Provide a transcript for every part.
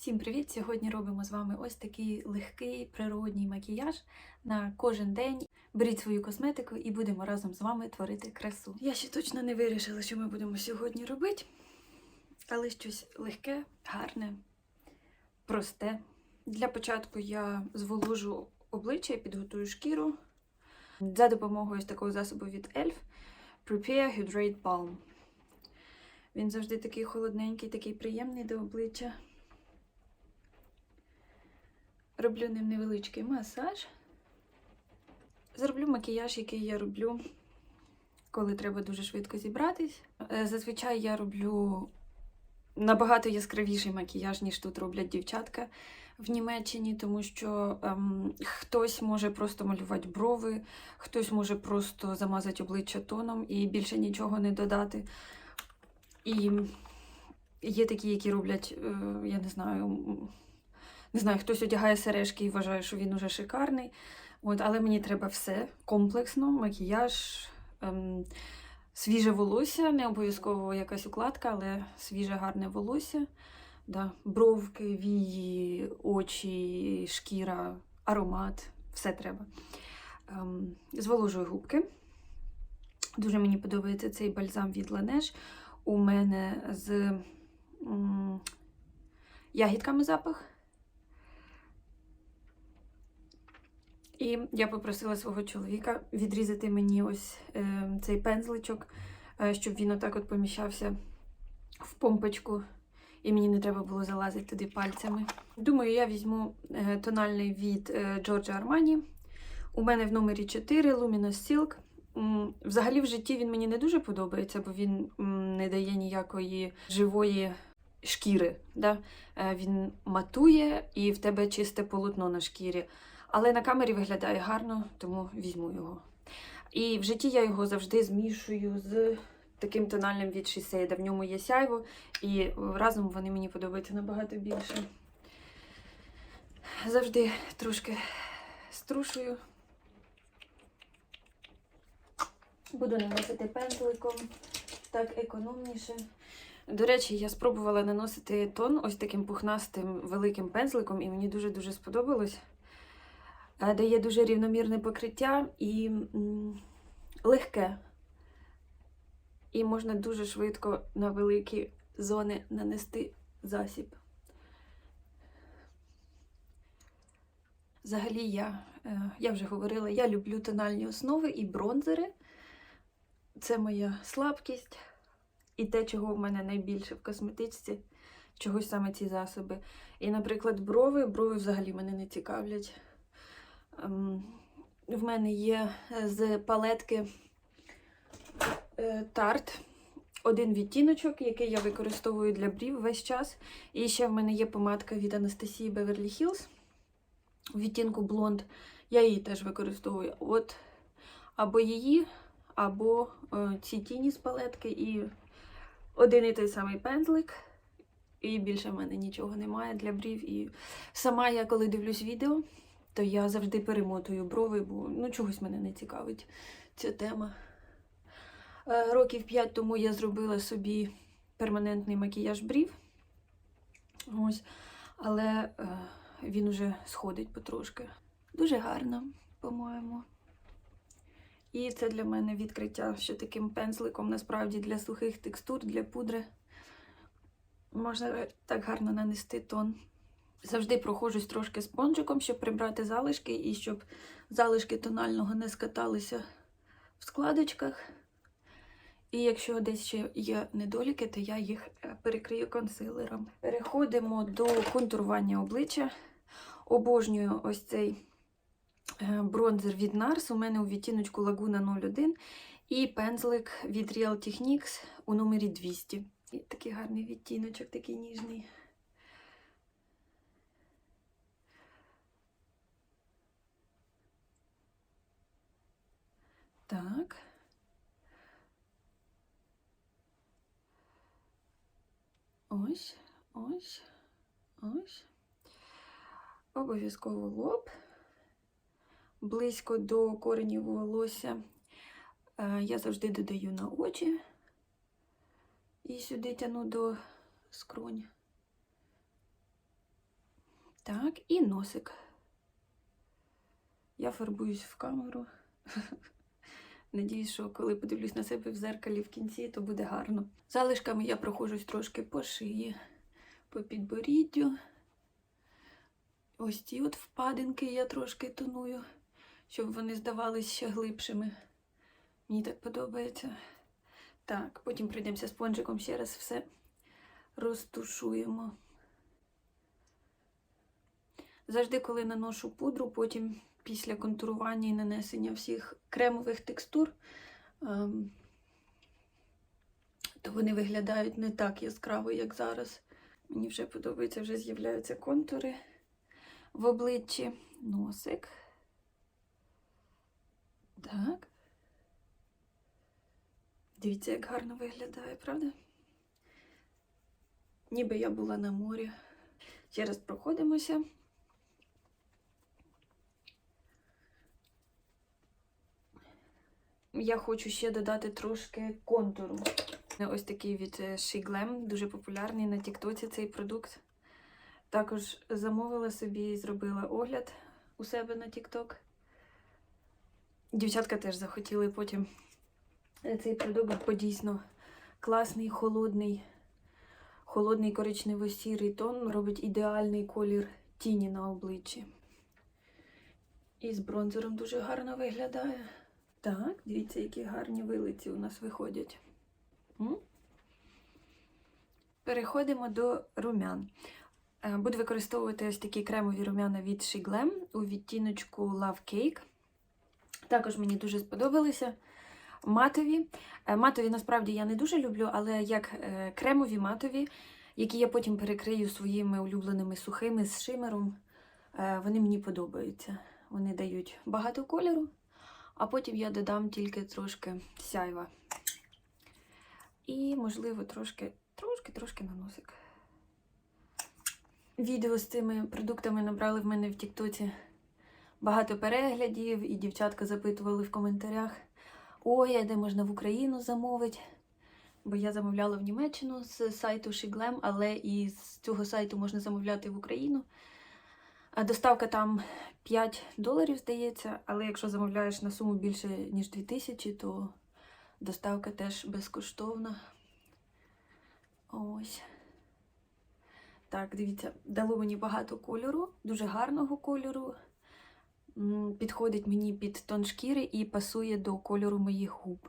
Всім привіт! Сьогодні робимо з вами ось такий легкий природній макіяж на кожен день. Беріть свою косметику і будемо разом з вами творити красу. Я ще точно не вирішила, що ми будемо сьогодні робити, але щось легке, гарне, просте. Для початку я зволожу обличчя і підготую шкіру за допомогою такого засобу від ELF Prepare Hydrate Balm. Він завжди такий холодненький, такий приємний до обличчя. Роблю ним невеличкий масаж. Зроблю макіяж, який я роблю, коли треба дуже швидко зібратись. Е, Зазвичай я роблю набагато яскравіший макіяж, ніж тут роблять дівчатка в Німеччині, тому що ем, хтось може просто малювати брови, хтось може просто замазати обличчя тоном і більше нічого не додати. І є такі, які роблять, е, я не знаю, не знаю, хтось одягає сережки і вважає, що він уже шикарний. От, але мені треба все комплексно, макіяж, ем, свіже волосся, не обов'язково якась укладка, але свіже гарне волосся. Да. Бровки, вії, очі, шкіра, аромат, все треба. Ем, зволожую губки. Дуже мені подобається цей бальзам від Laneige. У мене з м, ягідками запах. І я попросила свого чоловіка відрізати мені ось е, цей пензличок, е, щоб він отак от поміщався в помпочку, і мені не треба було залазити туди пальцями. Думаю, я візьму е, тональний від е, Giorgio Armani. У мене в номері 4 Luminous Silk. Взагалі в житті він мені не дуже подобається, бо він не дає ніякої живої шкіри. Да? Е, Він матує і в тебе чисте полотно на шкірі. Але на камері виглядає гарно, тому візьму його. І в житті я його завжди змішую з таким тональним від Shiseido. В ньому є сяйво, і разом вони мені подобаються набагато більше. Завжди трошки струшую. Буду наносити пензликом, так економніше. До речі, я спробувала наносити тон ось таким пухнастим великим пензликом, і мені дуже-дуже сподобалось. Е, Дає дуже рівномірне покриття і легке. І можна дуже швидко на великі зони нанести засіб. Взагалі, я, е, я вже говорила, я люблю тональні основи і бронзери. Це моя слабкість і те, чого в мене найбільше в косметичці, чогось саме ці засоби. І, наприклад, брови, брови взагалі мене не цікавлять. Ем, В мене є з палетки е, тарт. Один відтіночок, який я використовую для брів весь час. І ще в мене є помадка від Анастасії Beverly Hills у відтінку блонд. Я її теж використовую. От або її, або е, ці тіні з палетки, і один і той самий пензлик. І більше в мене нічого немає для брів. І сама я, коли дивлюсь відео, то я завжди перемотую брови, бо ну, чогось мене не цікавить ця тема. Е, Років 5 тому я зробила собі перманентний макіяж брів. Ось. Але е, він уже сходить потрошки. Дуже гарно, по-моєму. І це для мене відкриття, що таким пензликом насправді для сухих текстур, для пудри можна так гарно нанести тон. Завжди проходжусь трошки спонжиком, щоб прибрати залишки і щоб залишки тонального не скаталися в складочках. І якщо десь ще є недоліки, то я їх е, перекрию консилером. Переходимо до контурування обличчя. Обожнюю ось цей е, бронзер від NARS. У мене у відтіночку Laguna 01 і пензлик від Real Techniques у номері 200. І такий гарний відтіночок, такий ніжний. Так. Ось, ось, ось. Обов'язково лоб. Близько до коренів волосся. Е, Я завжди додаю на очі. І сюди тяну до скронь. Так, і носик. Я фарбуюсь в камеру. Надіюсь, що коли подивлюсь на себе в зеркалі в кінці, то буде гарно. Залишками я проходжусь трошки по шиї, по підборіддю. Ось ці от впадинки я трошки тоную, щоб вони здавались ще глибшими. Мені так подобається. Так, потім прийдемося спонжиком ще раз все розтушуємо. Завжди, коли наношу пудру, потім після контурування і нанесення всіх кремових текстур, ем, то вони виглядають не так яскраво, як зараз. Мені вже подобається, вже з'являються контури в обличчі. Носик. Так. Дивіться, як гарно виглядає, правда? Ніби я була на морі. Ще раз проходимося. Я хочу ще додати трошки контуру. Ось такий від е, She дуже популярний на Тіктоці цей продукт. Також замовила собі і зробила огляд у себе на Тікток. Дівчатка теж захотіли потім е, цей продукт, бо дійсно класний, холодний, холодний коричнево-сірий тон робить ідеальний колір тіні на обличчі. І з бронзером дуже гарно виглядає. Так, дивіться, які гарні вилиці у нас виходять. Переходимо до румян. Е, Буду використовувати ось такі кремові румяна від Glam у відтіночку Love Cake. Також мені дуже сподобалися матові. Е, Матові насправді я не дуже люблю, але як е, кремові матові, які я потім перекрию своїми улюбленими сухими з шимером, вони мені подобаються. Вони дають багато кольору, а потім я додам тільки трошки сяйва. І, можливо, трошки, трошки, трошки на носик. Відео з цими продуктами набрали в мене в Тіктоці багато переглядів, і дівчатка запитували в коментарях: ой, а де можна в Україну замовити? Бо я замовляла в Німеччину з сайту Shiglem, але і з цього сайту можна замовляти в Україну. Доставка там 5 доларів, здається, але якщо замовляєш на суму більше, ніж 2000, то доставка теж безкоштовна. Ось. Так, дивіться, дало мені багато кольору, дуже гарного кольору. Підходить мені під тон шкіри і пасує до кольору моїх губ.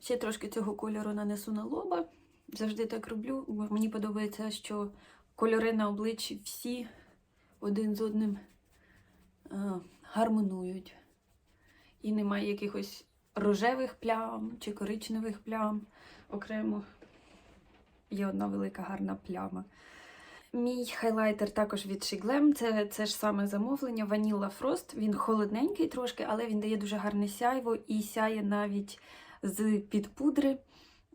Ще трошки цього кольору нанесу на лоба. Завжди так роблю, мені подобається, що кольори на обличчі всі один з одним е, гармонують. І немає якихось рожевих плям чи коричневих плям окремо. Є одна велика гарна пляма. Мій хайлайтер також від She Це, це ж саме замовлення Vanilla Frost. Він холодненький трошки, але він дає дуже гарне сяйво і сяє навіть з під пудри.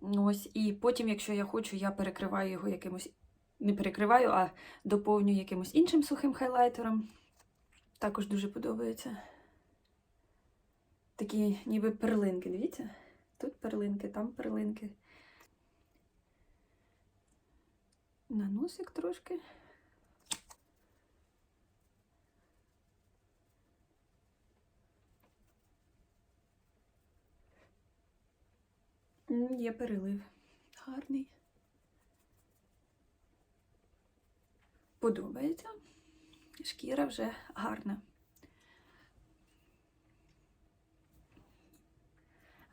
Ось, і потім, якщо я хочу, я перекриваю його якимось. Не перекриваю, а доповнюю якимось іншим сухим хайлайтером. Також дуже подобається. Такі ніби перлинки, дивіться? Тут перлинки, там перлинки. На носик трошки. Є перелив. Гарний. Подобається. Шкіра вже гарна.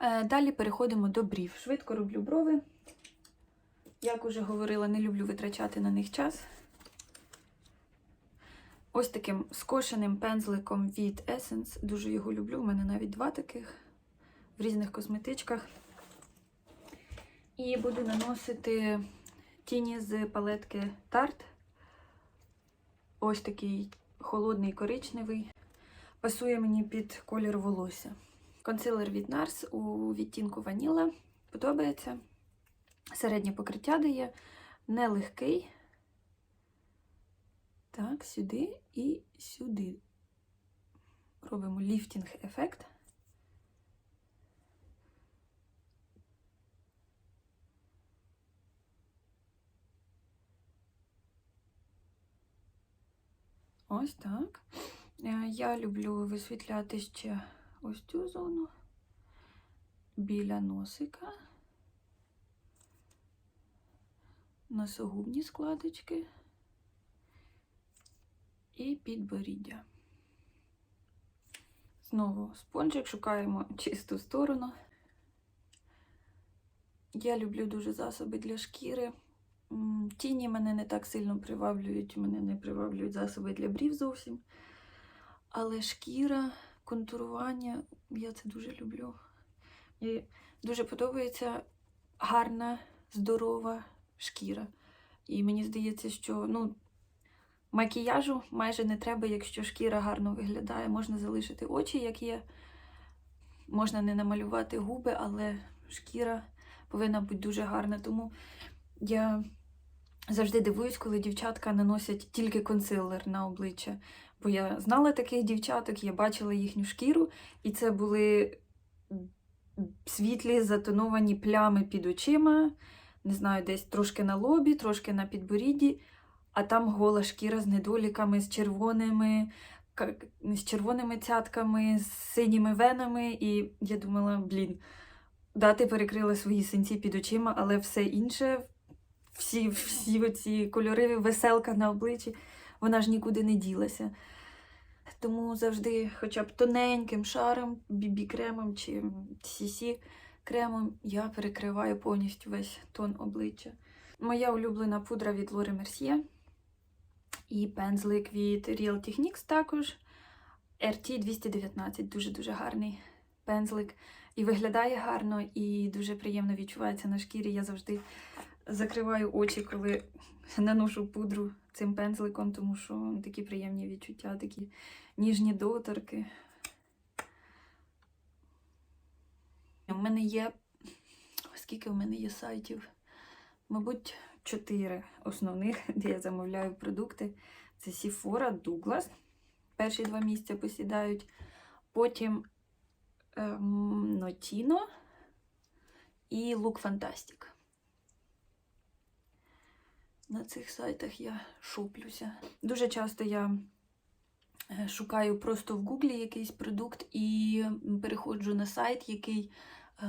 Е, Далі переходимо до брів. Швидко роблю брови. Як уже говорила, не люблю витрачати на них час. Ось таким скошеним пензликом від Essence. Дуже його люблю. У мене навіть два таких в різних косметичках. І буду наносити тіні з палетки Tarte. Ось такий холодний коричневий. Пасує мені під колір волосся. Консилер від NARS у відтінку ваніла. Подобається. Середнє покриття дає, нелегкий. Так, сюди і сюди. Робимо ліфтінг Ось так. Е, Я люблю висвітляти ще ось цю зону біля носика, носогубні складочки і підборіддя. Знову спонжик, шукаємо чисту сторону. Я люблю дуже засоби для шкіри. Тіні мене не так сильно приваблюють, мене не приваблюють засоби для брів зовсім. Але шкіра, контурування, я це дуже люблю. І дуже подобається гарна, здорова шкіра. І мені здається, що ну, макіяжу майже не треба, якщо шкіра гарно виглядає. Можна залишити очі, як є. Можна не намалювати губи, але шкіра повинна бути дуже гарна. Тому я завжди дивуюсь, коли дівчатка наносять тільки консилер на обличчя. Бо я знала таких дівчаток, я бачила їхню шкіру, і це були світлі затоновані плями під очима, не знаю, десь трошки на лобі, трошки на підборідді, а там гола шкіра з недоліками, з червоними, з червоними цятками, з синіми венами. І я думала, блін, да, ти перекрила свої синці під очима, але все інше, всі, всі оці кольори, веселка на обличчі, вона ж нікуди не ділася. Тому завжди, хоча б тоненьким шаром, бібі-кремом чи сісі кремом, я перекриваю повністю весь тон обличчя. Моя улюблена пудра від Лори Мерсьє і пензлик від Real Techniques також. RT 219 дуже-дуже гарний пензлик. І виглядає гарно, і дуже приємно відчувається на шкірі. Я завжди закриваю очі, коли наношу пудру цим пензликом, тому що такі приємні відчуття, такі ніжні доторки. У мене є. Скільки у мене є сайтів? Мабуть, чотири основних, де я замовляю продукти. Це Sephora, Douglas. Перші два місця посідають. Потім ем, Notino і Look Fantastic. На цих сайтах я шоплюся. Дуже часто я е, шукаю просто в Гуглі якийсь продукт і переходжу на сайт, який е,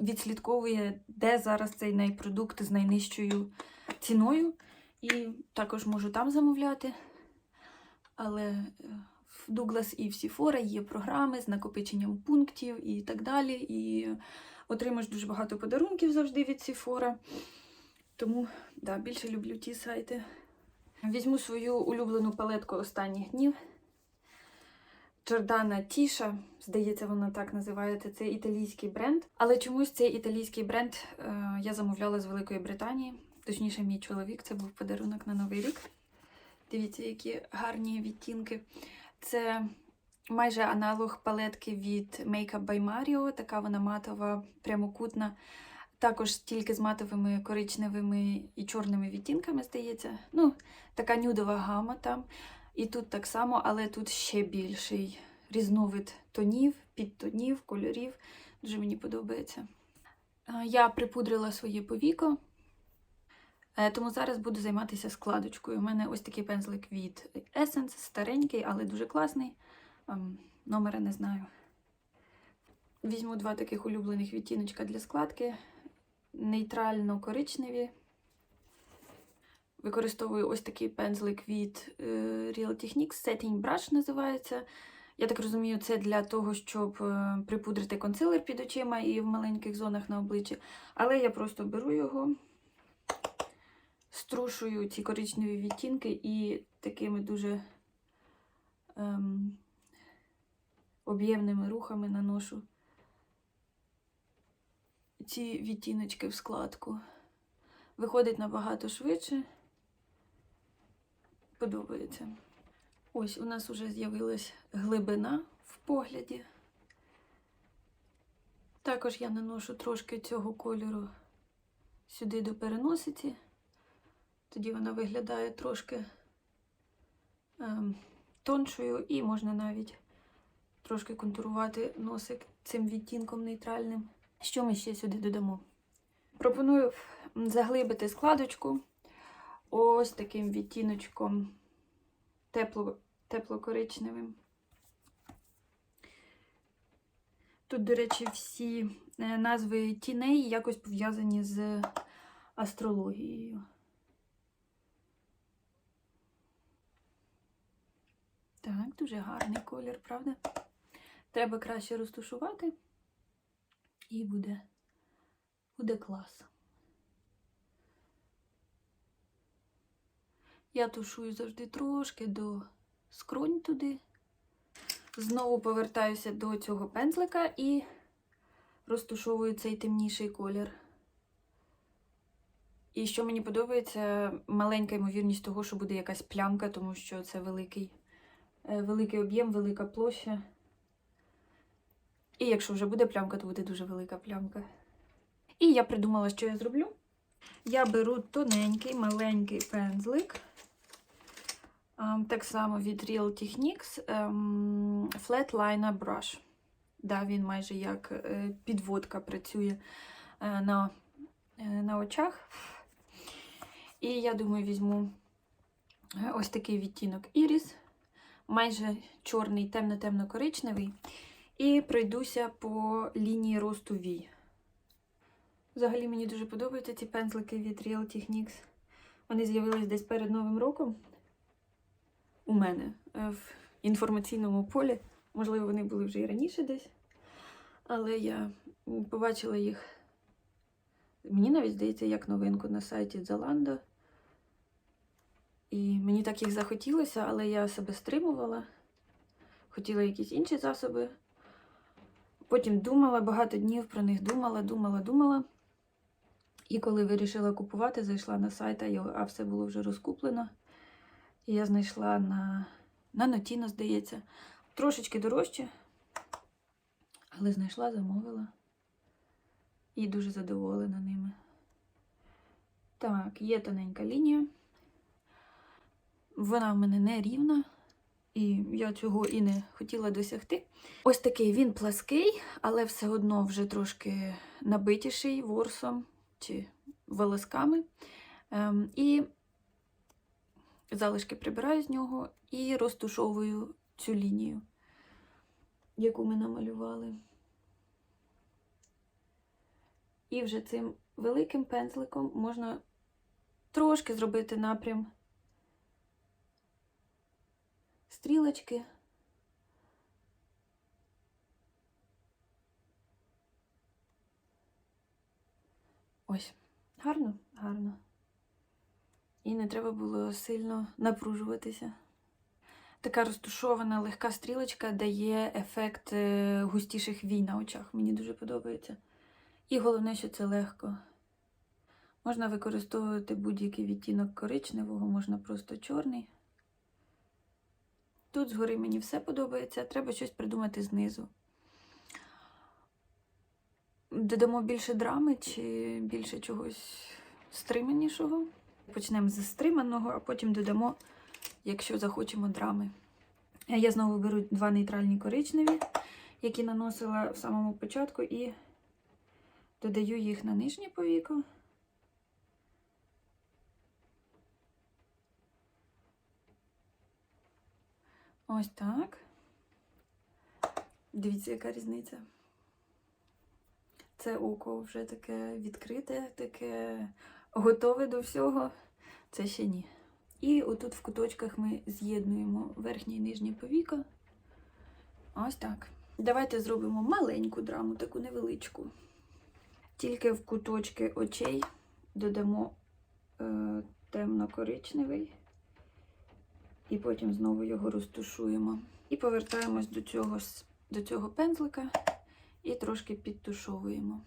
відслідковує, де зараз цей найпродукт з найнижчою ціною. І також можу там замовляти. Але е, в Douglas і в Sephora є програми з накопиченням пунктів і так далі. І отримаєш дуже багато подарунків завжди від Sephora. Тому да, більше люблю ті сайти. Візьму свою улюблену палетку останніх днів. Джордана Тіша, здається, вона так називається. Це італійський бренд. Але чомусь цей італійський бренд е, я замовляла з Великої Британії. Точніше, мій чоловік, це був подарунок на Новий рік. Дивіться, які гарні відтінки. Це майже аналог палетки від Makeup by Mario. Така вона матова, прямокутна. Також тільки з матовими коричневими і чорними відтінками, здається. Ну, така нюдова гама там. І тут так само, але тут ще більший різновид тонів, підтонів, кольорів. Дуже мені подобається. Я припудрила своє повіко, е, тому зараз буду займатися складочкою. У мене ось такий пензлик від Essence, старенький, але дуже класний. Ем, Номера не знаю. Візьму два таких улюблених відтіночка для складки нейтрально-коричневі. Використовую ось такий пензлик від е, Real Techniques, Setting Brush називається. Я так розумію, це для того, щоб е, припудрити консилер під очима і в маленьких зонах на обличчі. Але я просто беру його, струшую ці коричневі відтінки і такими дуже ем, об'ємними рухами наношу ці відтіночки в складку. Виходить набагато швидше. Подобається. Ось у нас вже з'явилась глибина в погляді. Також я наношу трошки цього кольору сюди до переносиці. Тоді вона виглядає трошки ем, тоншою і можна навіть трошки контурувати носик цим відтінком нейтральним. Що ми ще сюди додамо? Пропоную заглибити складочку ось таким відтіночком тепло, тепло-коричневим. Тут, до речі, всі е, назви тіней якось пов'язані з астрологією. Так, дуже гарний колір, правда? Треба краще розтушувати, і буде, буде клас. Я тушую завжди трошки до скронь туди. Знову повертаюся до цього пензлика і розтушовую цей темніший колір. І що мені подобається, маленька ймовірність того, що буде якась плямка, тому що це великий, е, великий об'єм, велика площа. І якщо вже буде плямка, то буде дуже велика плямка. І я придумала, що я зроблю. Я беру тоненький, маленький пензлик. Ем, Так само від Real Techniques ем, Flat Liner Brush. Да, він майже як е, підводка працює е, на, е, на очах. І я думаю, візьму ось такий відтінок Iris, майже чорний, темно-темно-коричневий, і пройдуся по лінії росту V. Взагалі мені дуже подобаються ці пензлики від Real Techniques. Вони з'явились десь перед Новим роком у мене е, в інформаційному полі. Можливо, вони були вже і раніше десь. Але я побачила їх. Мені навіть здається, як новинку на сайті Zalando. І мені так їх захотілося, але я себе стримувала. Хотіла якісь інші засоби. Потім думала, багато днів про них думала, думала, думала. І коли вирішила купувати, зайшла на сайт, а все було вже розкуплено. І я знайшла на, на Notino, здається, трошечки дорожче, але знайшла, замовила. І дуже задоволена ними. Так, є тоненька лінія. Вона в мене не рівна, і я цього і не хотіла досягти. Ось такий він плаский, але все одно вже трошки набитіший ворсом чи волосками. Ем, і залишки прибираю з нього і розтушовую цю лінію, яку ми намалювали. І вже цим великим пензликом можна трошки зробити напрям стрілочки. Ось, гарно, гарно. І не треба було сильно напружуватися. Така розтушована легка стрілочка дає ефект е, густіших вій на очах. Мені дуже подобається. І головне, що це легко. Можна використовувати будь-який відтінок коричневого, можна просто чорний. Тут згори мені все подобається, треба щось придумати знизу. Додамо більше драми чи більше чогось стриманішого. Почнемо з стриманого, а потім додамо, якщо захочемо, драми. Я знову беру два нейтральні коричневі, які наносила в самому початку, і додаю їх на нижнє повіко. Ось так. Дивіться, яка різниця. Це око вже таке відкрите, таке готове до всього. Це ще ні. І отут в куточках ми з'єднуємо верхнє і нижнє повіко. Ось так. Давайте зробимо маленьку драму, таку невеличку. Тільки в куточки очей додамо е, темно-коричневий, і потім знову його розтушуємо. І повертаємось до цього, до цього пензлика і трошки підтушовуємо.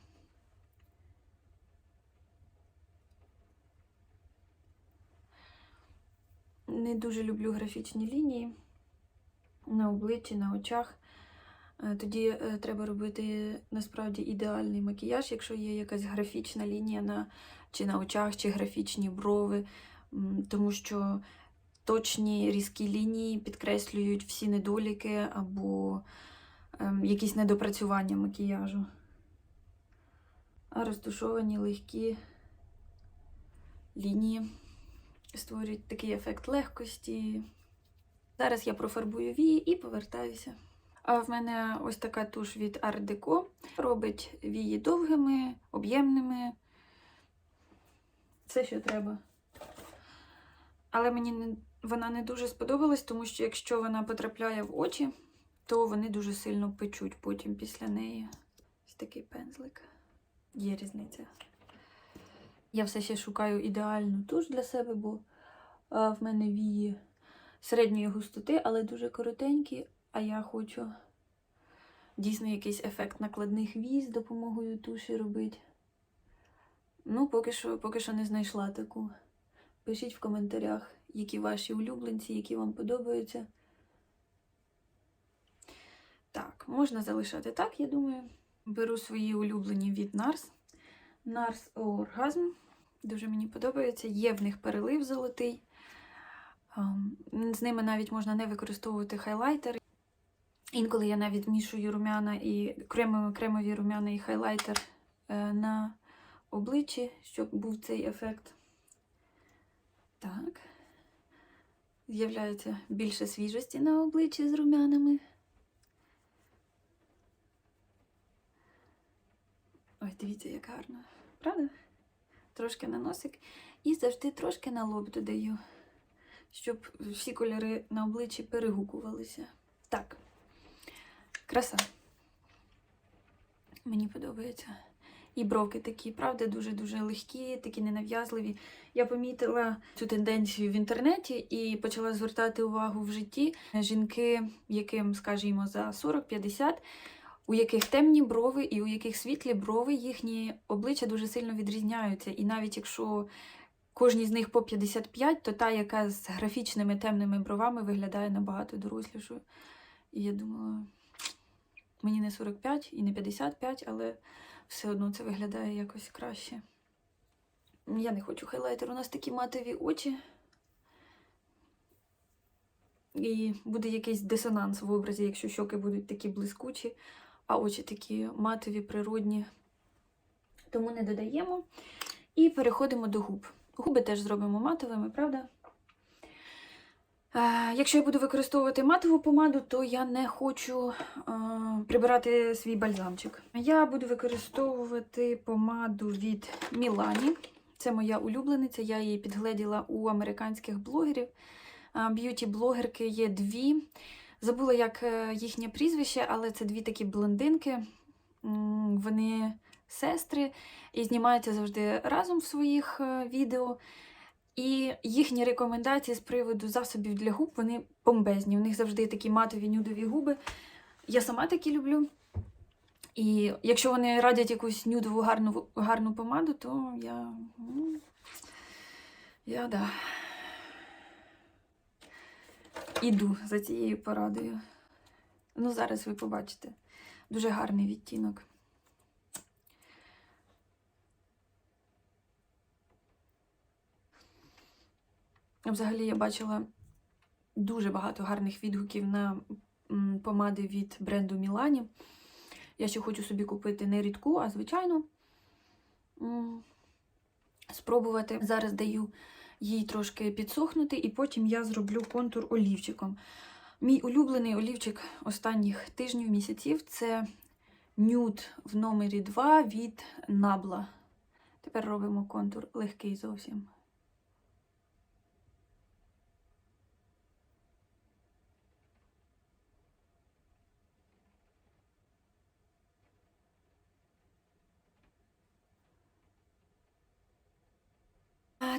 Не дуже люблю графічні лінії на обличчі, на очах. Е, Тоді е, треба робити насправді ідеальний макіяж, якщо є якась графічна лінія на, чи на очах, чи графічні брови, тому що точні різкі лінії підкреслюють всі недоліки або ем, якісь недопрацювання макіяжу. А розташовані легкі лінії створюють такий ефект легкості, Зараз я профарбую вії і повертаюся. А в мене ось така туш від Art Deco. Робить вії довгими, об'ємними. Все, що треба. Але мені не, вона не дуже сподобалась, тому що якщо вона потрапляє в очі, то вони дуже сильно печуть потім після неї. Ось такий пензлик. Є різниця. Я все ще шукаю ідеальну туш для себе, бо а, в мене вії середньої густоти, але дуже коротенькі, а я хочу дійсно якийсь ефект накладних вій з допомогою туші робити. Ну, поки що, поки що не знайшла таку. Пишіть в коментарях, які ваші улюбленці, які вам подобаються. Так, можна залишати так, я думаю. Беру свої улюблені від NARS. NARS Orgasm. Дуже мені подобається. Є в них перелив золотий. З ними навіть можна не використовувати хайлайтер. Інколи я навіть мішую рум'яна і кремові, кремові рум'яна і хайлайтер е, на обличчі, щоб був цей ефект. Так. З'являється більше свіжості на обличчі з рум'янами. Ой, дивіться, як гарно. Правда? Трошки на носик. І завжди трошки на лоб додаю, щоб всі кольори на обличчі перегукувалися. Так. Краса. Мені подобається. І бровки такі, правда, дуже-дуже легкі, такі ненав'язливі. Я помітила цю тенденцію в інтернеті і почала звертати увагу в житті жінки, яким, скажімо, за 40-50, у яких темні брови і у яких світлі брови, їхні обличчя дуже сильно відрізняються. І навіть якщо кожній з них по 55, то та, яка з графічними темними бровами, виглядає набагато дорослішою. І я думала, мені не 45 і не 55, але все одно це виглядає якось краще. Я не хочу хайлайтер. У нас такі матові очі. І буде якийсь дисонанс в образі, якщо щоки будуть такі блискучі, а очі такі матові, природні. Тому не додаємо. І переходимо до губ. Губи теж зробимо матовими, правда? Е, Якщо я буду використовувати матову помаду, то я не хочу е, прибирати свій бальзамчик. Я буду використовувати помаду від Мілані. Це моя улюблениця, я її підгледіла у американських блогерів. Б'юті-блогерки є дві. Забула, як е, їхнє прізвище, але це дві такі блондинки. Вони сестри і знімаються завжди разом в своїх е, відео. І їхні рекомендації з приводу засобів для губ вони бомбезні. У них завжди такі матові нюдові губи. Я сама такі люблю. І якщо вони радять якусь нюдову гарну, гарну помаду, то я. ну, Я да. Іду за цією порадою. Ну, зараз ви побачите. Дуже гарний відтінок. Взагалі я бачила дуже багато гарних відгуків на помади від бренду Мілані. Я ще хочу собі купити не рідку, а звичайну. Спробувати. Зараз даю їй трошки підсохнути, і потім я зроблю контур олівчиком. Мій улюблений олівчик останніх тижнів, місяців це нюд в номері 2 від Набла. Тепер робимо контур легкий зовсім.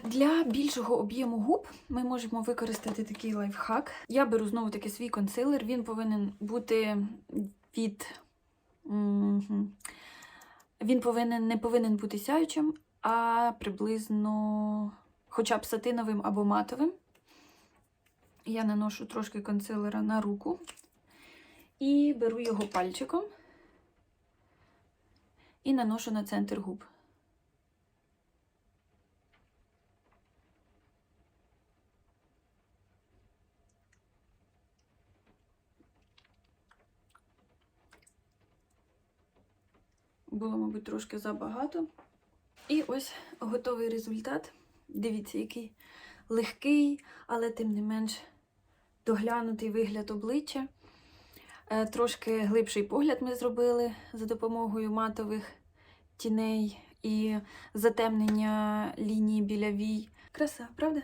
Для більшого об'єму губ ми можемо використати такий лайфхак. Я беру знову таки свій консилер. Він повинен бути від. Він повинен, не повинен бути сяючим, а приблизно хоча б сатиновим або матовим. Я наношу трошки консилера на руку і беру його пальчиком і наношу на центр губ. Було, мабуть, трошки забагато. І ось готовий результат. Дивіться, який легкий, але тим не менш доглянутий вигляд обличчя. Е, Трошки глибший погляд ми зробили за допомогою матових тіней і затемнення лінії біля вій. Краса, правда?